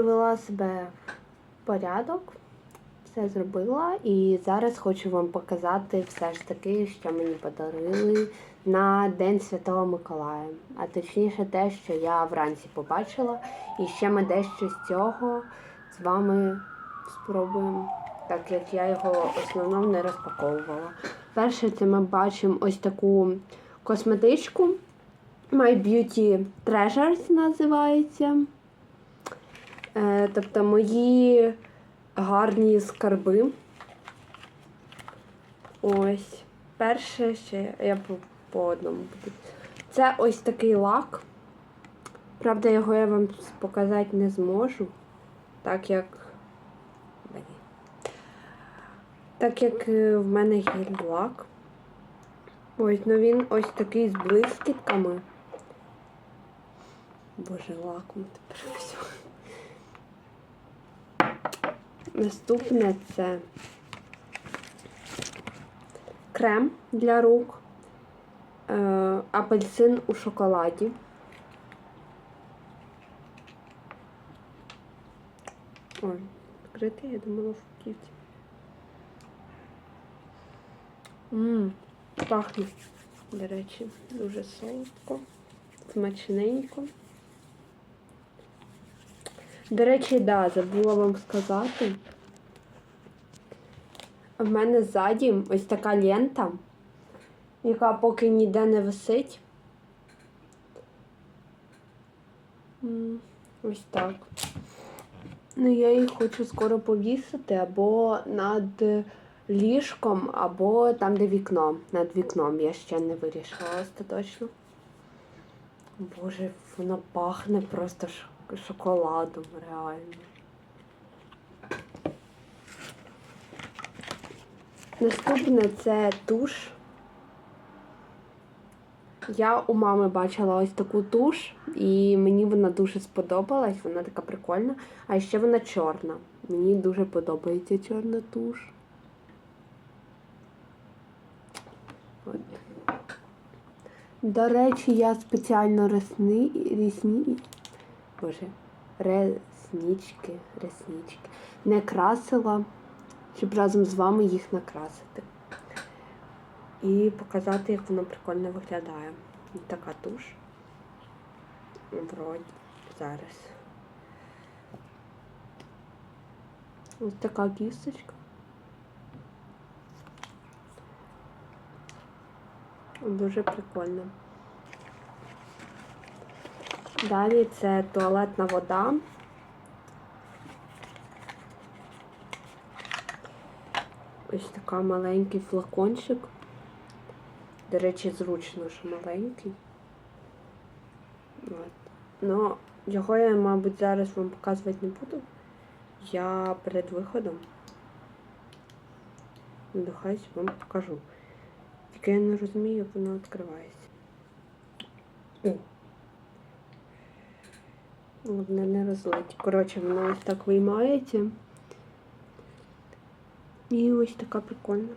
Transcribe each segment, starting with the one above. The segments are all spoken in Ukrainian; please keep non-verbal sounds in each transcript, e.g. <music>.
привела себе порядок, все зробила і зараз хочу вам показати все ж таки, що мені подарили на День Святого Миколая. А точніше те, що я вранці побачила, і ще ми дещо з цього з вами спробуємо, так як я його в основному не розпаковувала. Перше, це ми бачимо ось таку косметичку. My Beauty Treasures називається. Е, тобто мої гарні скарби. Ось. Перше ще я по, по одному буду. Це ось такий лак. Правда, його я вам показати не зможу. Так як. Так як е, в мене гель-лак. Ось, ну він ось такий з блискітками. Боже, лаком тепер все. Наступне це крем для рук, е, апельсин у шоколаді. Ой, відкритий, я думала в кіті. Ммм, пахне, до речі, дуже солодко, смачненько. До речі, да, забула вам сказати. В мене ззаді ось така лента, яка поки ніде не висить. Ось так. Ну, я її хочу скоро повісити або над ліжком, або там, де вікно. Над вікном я ще не вирішила остаточно. Боже, воно пахне просто шоколадом, реально. Наступне це туш. Я у мами бачила ось таку туш, і мені вона дуже сподобалась, вона така прикольна. А ще вона чорна. Мені дуже подобається чорна туш. От. До речі, я спеціально ресни, рісні, боже, реснічки, реснічки не красила, щоб разом з вами їх накрасити. і показати, як воно прикольно виглядає. Така туш. Вроді зараз. Ось така кісточка. Дуже прикольно. Далі це туалетна вода. Ось така маленький флакончик. До речі, зручно, що маленький. От. Ну, його я, мабуть, зараз вам показувати не буду. Я перед виходом. Надихаюсь, вам покажу. Тільки я не розумію, як воно відкривається. О. Головне не розлить. Коротше, воно ось так виймається. І ось така прикольна.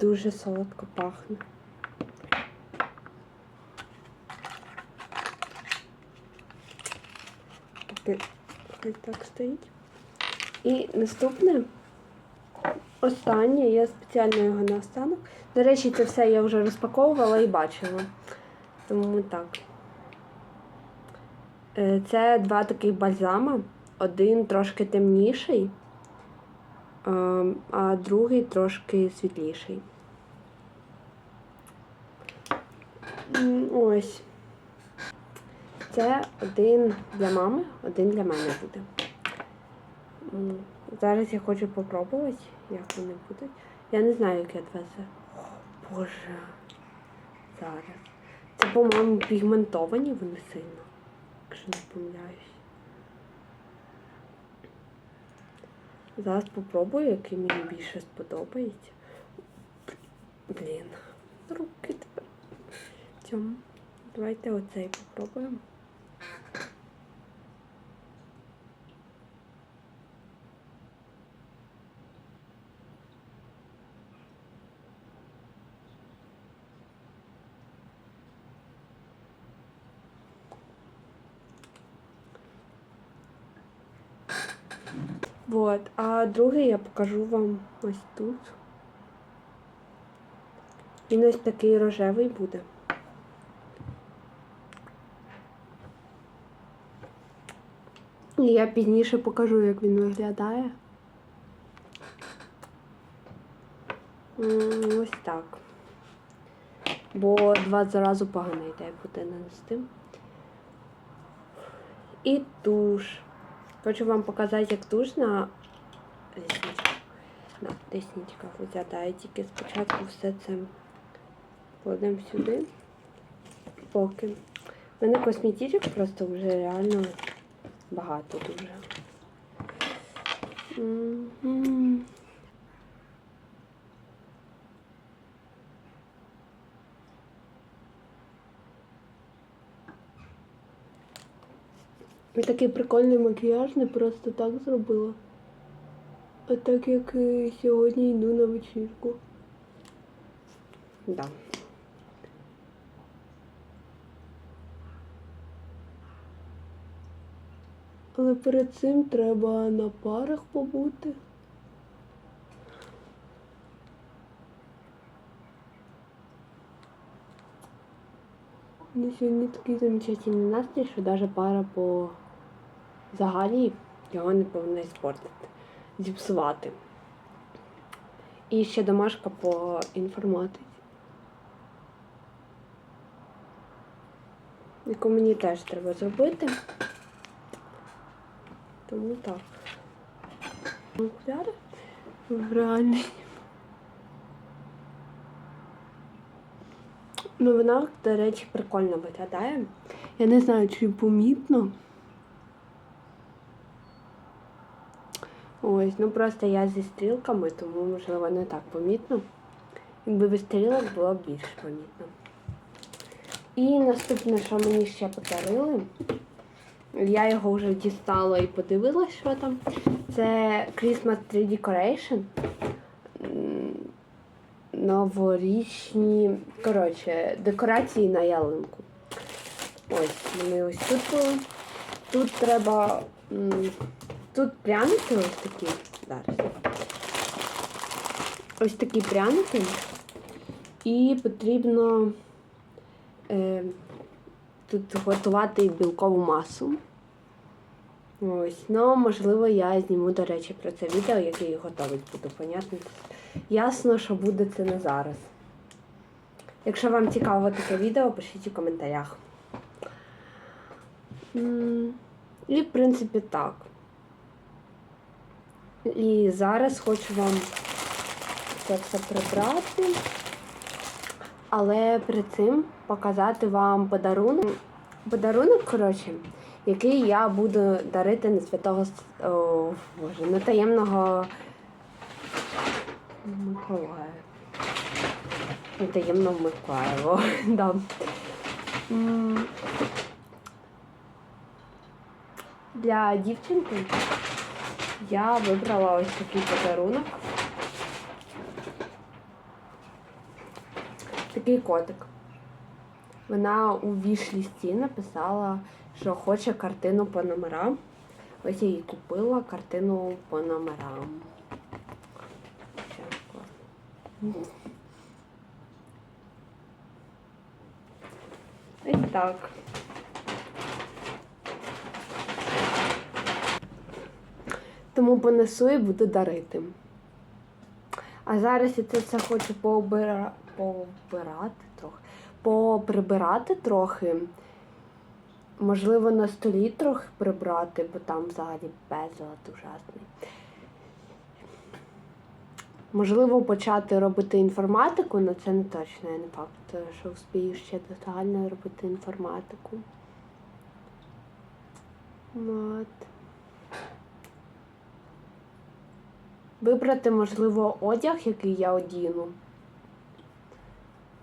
Дуже солодко пахне. Поки хай так стоїть. І наступне, останнє, я спеціально його на останок. До речі, це все я вже розпаковувала і бачила. Тому так. Е, Це два таких бальзама. Один трошки темніший, е, а другий трошки світліший. Ось. Це один для мами, один для мене буде. Зараз я хочу попробувати, як вони будуть. Я не знаю, як я це. О, Боже. Зараз. Це, по-моєму, пігментовані вони сильно, якщо не помиляюсь. Зараз попробую, який мені більше сподобається. Блін, руки тепер. Цьому. Давайте оцей попробуємо. Вот. А другий я покажу вам ось тут. Він ось такий рожевий буде. І я пізніше покажу, як він виглядає. Ось так. Бо два зразу погана ідея буде нанести. І туш. Хочу вам показати, як душно. на. На виглядає. Тільки спочатку все це кладемо сюди. Поки. У мене косметичок просто вже реально багато дуже. І такий прикольний макіяж не просто так зробила. А так як е, сьогодні йду на вечірку. Да. Але перед цим треба на парах побути. Ну, сьогодні такий замечательний настрій, що навіть пара по загалі його не повинна іспортити, зіпсувати. І ще домашка по інформатиці. Яку мені теж треба зробити. Тому так. Окуляри. Ну, вона, до речі, прикольно виглядає. Я не знаю, чи помітно. Ось, ну просто я зі стрілками, тому можливо не так помітно. Якби без стрілок було б більш помітно. І наступне, що мені ще подарили, я його вже дістала і подивилась, що там. Це Christmas Tree Decoration. Новорічні, коротше, декорації на ялинку. Ось, вони ось тут. Тут треба Тут пряники ось такі. Зараз. Ось такі пряники. І потрібно е, тут готувати білкову масу. Ось, ну можливо, я зніму, до речі, про це відео, як я її готувати буду, понятно? Ясно, що буде це не зараз. Якщо вам цікаво таке відео, пишіть у коментарях. І, в принципі, так. І зараз хочу вам це все прибрати. Але перед цим показати вам подарунок. Подарунок, коротше, який я буду дарити на святого о, Боже, на таємного Миколая. На таємного Миколаєва. <laughs> да. Для дівчинки я вибрала ось такий подарунок. Такий котик. Вона у вішлісті написала, що хоче картину по номерам. Ось я їй купила картину по номерам. Ось так. Тому понесу і буду дарити. А зараз я це все хочу пообира... пообирати трохи. Поприбирати трохи. Можливо, на столі трохи прибрати, бо там взагалі безлад ужасний. Можливо, почати робити інформатику, але це не точно, я не факт, що вспію ще детально робити інформатику. От. Вибрати, можливо, одяг, який я одіну.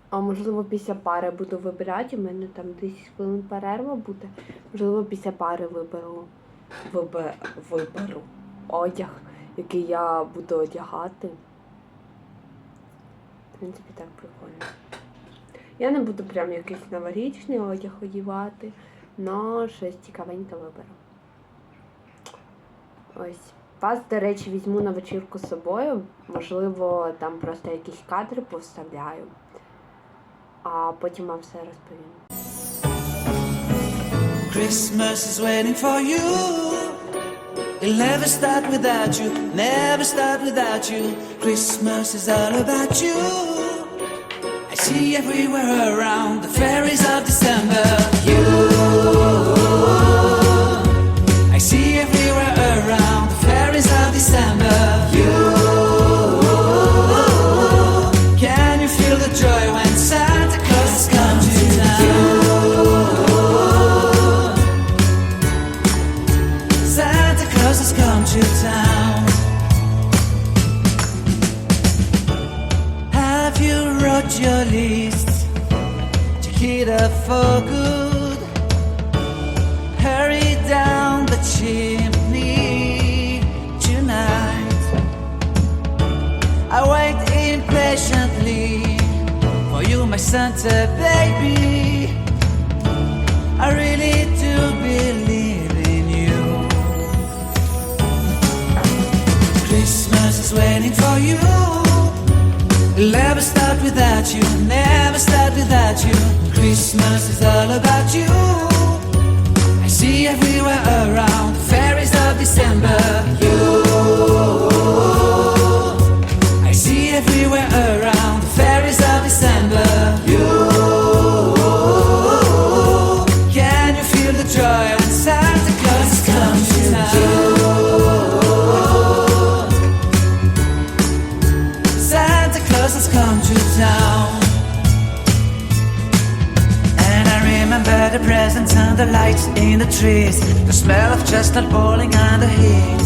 А можливо, після пари буду вибирати. У мене там 10 хвилин перерва буде. Можливо, після пари виберу. Вибе- виберу одяг, який я буду одягати. В принципі, так прикольно. Я не буду прям якийсь новорічний одяг одягати, але щось цікавеньке виберу. Ось. Вас, до речі, візьму на вечірку з собою. Можливо, там просто якісь кадри повставляю. А потім вам все розповім. Christmas is waiting for you. It'll never start without you, never start without you. Christmas is all about you. I see everywhere around the fairies of December. You, for good? Hurry down the chimney tonight. I wait impatiently for you, my Santa baby. I really do believe in you. Christmas is waiting for you. It'll never start without you, never start without you. Christmas is all about you. Lights in the trees, the smell of chestnut boiling the heat.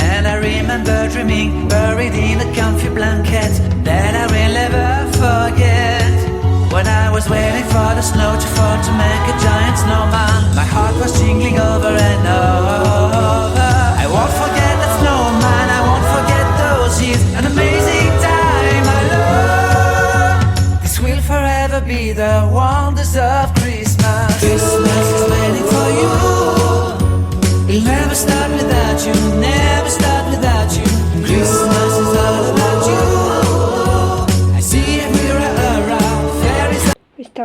And I remember dreaming, buried in a comfy blanket that I will never forget. When I was waiting for the snow to fall to make a giant snowman, my heart was jingling over and over.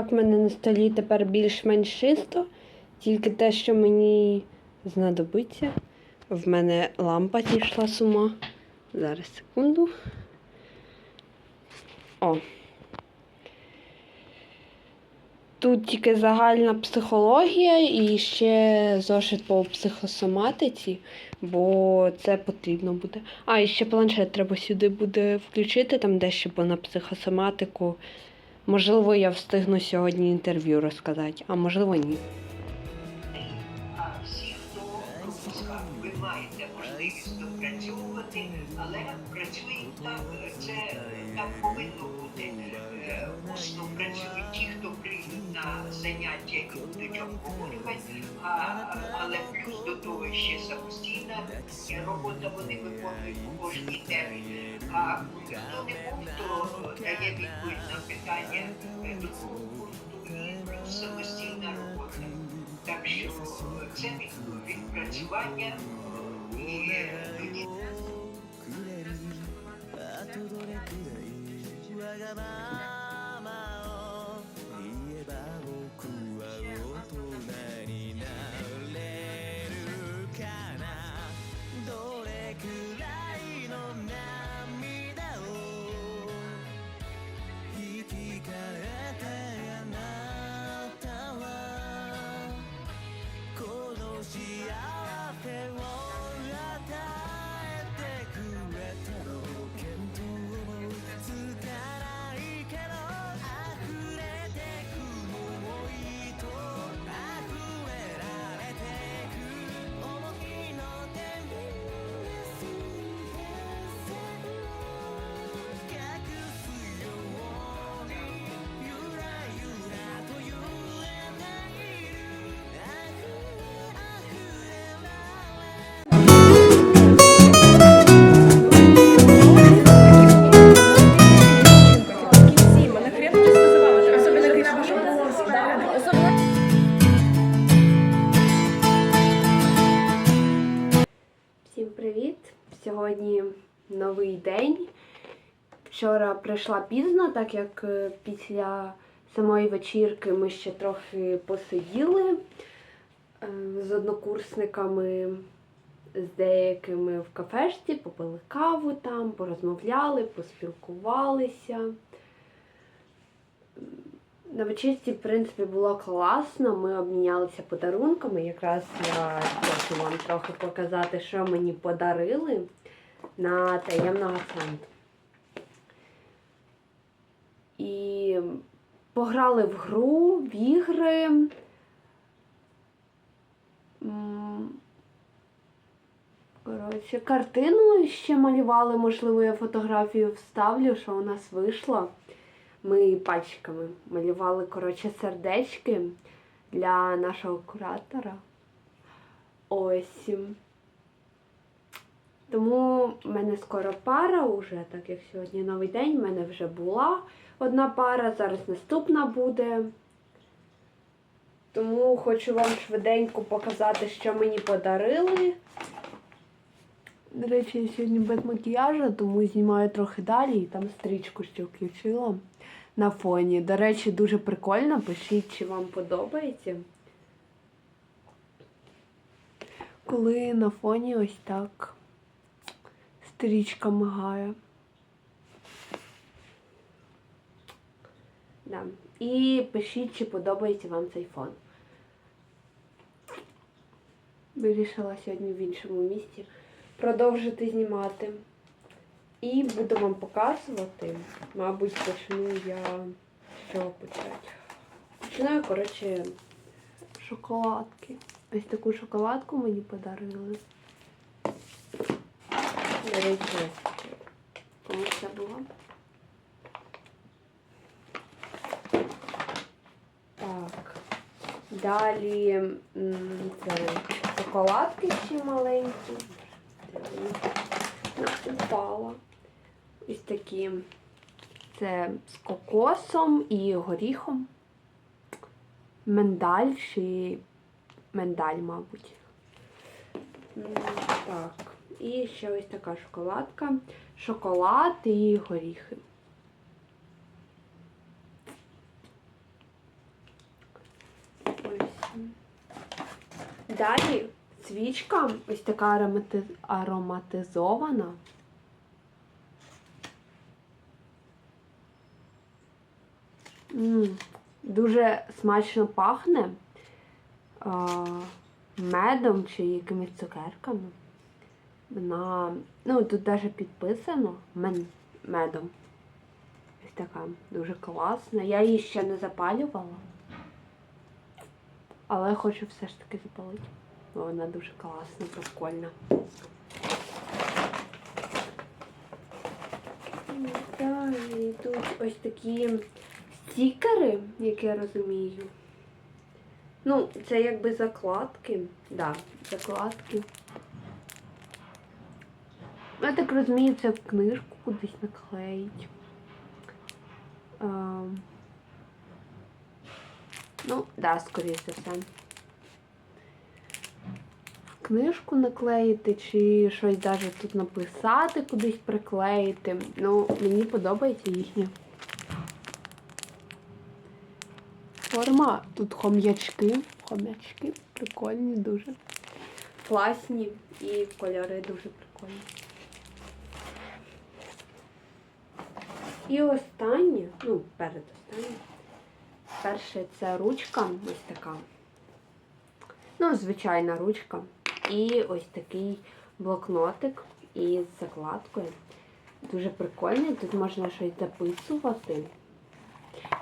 Так в мене на столі тепер більш-менш чисто, тільки те, що мені знадобиться. В мене лампа зійшла з ума. Зараз секунду. О. Тут тільки загальна психологія і ще зошит по психосоматиці, бо це потрібно буде. А, і ще планшет треба сюди буде включити, там дещо по на психосоматику. Можливо, я встигну сьогодні інтерв'ю розказати, а можливо ні. А всі, хто пропускав, ви маєте можливість допрацьовувати, але працює так, це так повинно бути. прийдуть на заняття і будуть обговорювати, а, але плюс до того ще самостійна робота вони виконують по кожній темі. А хто не був, то дає відповідь на питання е, другого пункту і плюс самостійна робота. Так що це від- відпрацювання і тоді あとどれくらいわがまま прийшла пізно, так як е, після самої вечірки ми ще трохи посиділи е, з однокурсниками, з деякими в кафешці, попили каву там, порозмовляли, поспілкувалися. На вечірці, в принципі, було класно. Ми обмінялися подарунками. Якраз я хочу вам трохи показати, що мені подарили на таємного Санту. І пограли в гру, в ігри. Коротше, картину ще малювали, можливо, я фотографію вставлю, що у нас вийшло. Ми пальчиками малювали, коротше, сердечки для нашого куратора. Ось. Тому в мене скоро пара уже, так як сьогодні новий день, в мене вже була одна пара, зараз наступна буде. Тому хочу вам швиденько показати, що мені подарили. До речі, я сьогодні без макіяжу, тому знімаю трохи далі і там стрічку ще включила на фоні. До речі, дуже прикольно. Пишіть, чи вам подобається. Коли на фоні ось так стрічка мигає. Да. І пишіть, чи подобається вам цей фон. Вирішила сьогодні в іншому місці продовжити знімати. І буду вам показувати. Мабуть, почну я з чого почати. Починаю, коротше, шоколадки. Ось таку шоколадку мені подарили. До речі, кому це було? Так. Далі це шоколадки ще маленькі. Упала. Ось такі. Це з кокосом і горіхом. Миндаль чи миндаль, мабуть. Так, і ще ось така шоколадка. Шоколад і горіхи. Ось. Далі свічка, ось така аромати... ароматизована. М, Дуже смачно пахне а, медом чи якимись цукерками. Вона, ну, тут навіть підписано мен, медом. Ось така дуже класна. Я її ще не запалювала. Але хочу все ж таки запалити. Бо вона дуже класна, прикольна. Далі тут ось такі стікери, як я розумію. Ну, це якби закладки. Да, закладки. Я так розумію, це в книжку кудись наклеїть. Ну, да, скоріше за все. Книжку наклеїти чи щось навіть тут написати, кудись приклеїти. Ну, мені подобається їхня форма. Тут хом'ячки. Хом'ячки прикольні дуже. Класні і кольори дуже прикольні. І останнє, ну, перед останнє. Перше це ручка, ось така. Ну, звичайна ручка. І ось такий блокнотик із закладкою. Дуже прикольний. Тут можна щось записувати.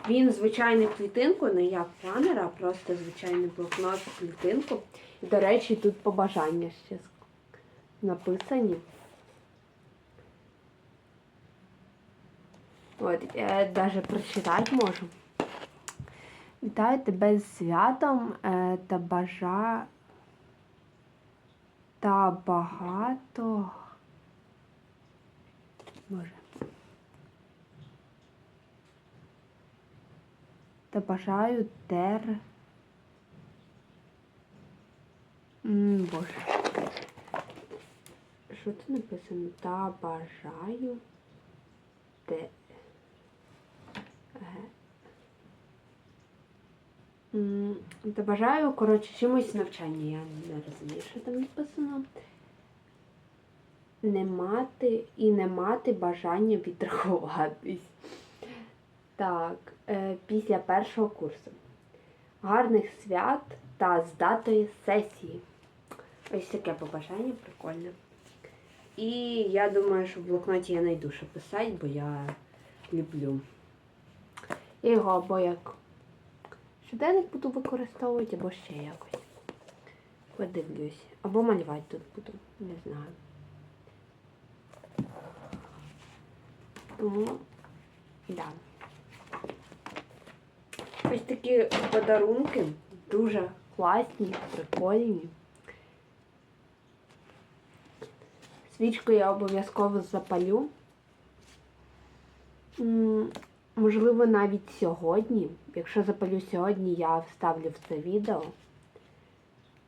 Він звичайний клітинку, не як планер, а просто звичайний блокнот в клітинку. І, до речі, тут побажання ще написані. От, я навіть прочитати можу. Вітаю тебе з святом е, та бажа та багато. Боже. Та бажаю тер. М, Боже. Що це написано? Та бажаю те. Бажаю, коротше, чимось навчання. Я не розумію, що там написано. Не мати і не мати бажання відрахуватись. Так, е, після першого курсу. Гарних свят та здатої сесії. Ось таке побажання прикольне. І я думаю, що в блокноті я знайду, що писати, бо я люблю. Його або як щоденник буду використовувати, або ще якось. Подивлюсь. Або малювати тут буду, не знаю. Тому, да. Ось такі подарунки дуже класні, прикольні. Свічку я обов'язково запалю. Можливо, навіть сьогодні. Якщо запалю сьогодні, я вставлю в це відео.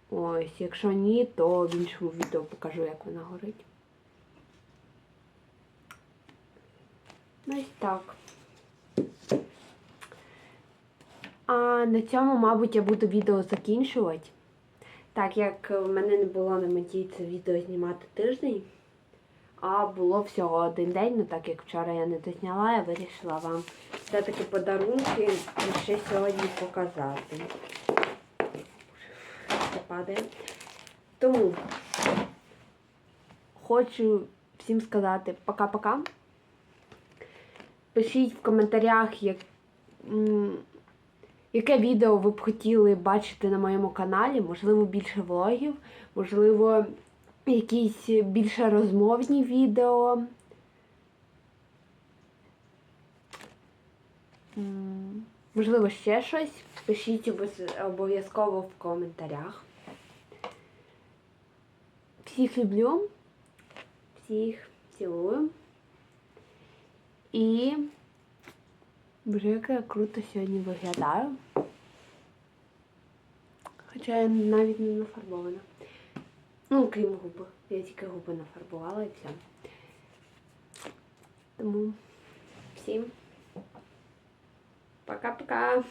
Ось, якщо ні, то в іншому відео покажу, як вона горить. Ну, ось так. А на цьому, мабуть, я буду відео закінчувати. Так як в мене не було на меті це відео знімати тиждень, а було всього один день, ну так як вчора я не дозняла, я вирішила вам все-таки подарунки ще сьогодні показати. Це падає. Тому хочу всім сказати пока-пока. Пишіть в коментарях, як, яке відео ви б хотіли бачити на моєму каналі. Можливо, більше влогів, можливо, якісь більше розмовні відео. Можливо, ще щось. Пишіть обов'язково в коментарях. Всіх люблю, всіх цілую. І як я круто сьогодні Ну, крім губи. Я тільки губи нафарбувала і все. Тому всім пока-пока.